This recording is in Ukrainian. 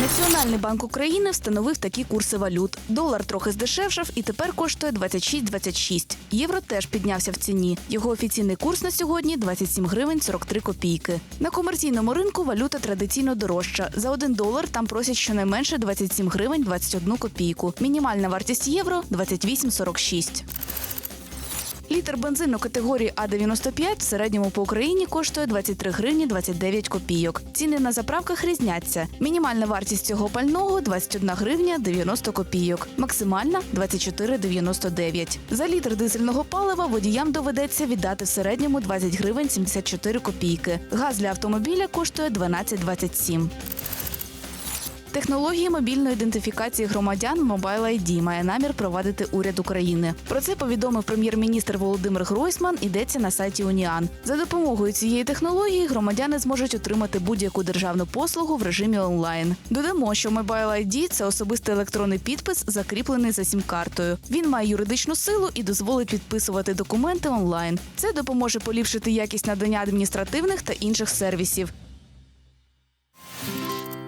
Національний банк України встановив такі курси валют. Долар трохи здешевшав і тепер коштує 26,26. Євро теж піднявся в ціні. Його офіційний курс на сьогодні 27 гривень 43 копійки. На комерційному ринку валюта традиційно дорожча. За 1 долар там просять щонайменше 27 гривень 21 копійку. Мінімальна вартість євро 28,46. Літр бензину категорії А95 в середньому по Україні коштує 23 гривні 29 копійок. Ціни на заправках різняться. Мінімальна вартість цього пального 21 гривня 90 копійок, максимальна 24,99. За літр дизельного палива водіям доведеться віддати в середньому 20 гривень 74 копійки. Газ для автомобіля коштує 12,27. Технології мобільної ідентифікації громадян Mobile ID має намір провадити уряд України. Про це повідомив прем'єр-міністр Володимир Гройсман. Йдеться на сайті Уніан. За допомогою цієї технології громадяни зможуть отримати будь-яку державну послугу в режимі онлайн. Додамо, що Mobile ID – це особистий електронний підпис, закріплений за сім-картою. Він має юридичну силу і дозволить підписувати документи онлайн. Це допоможе поліпшити якість надання адміністративних та інших сервісів.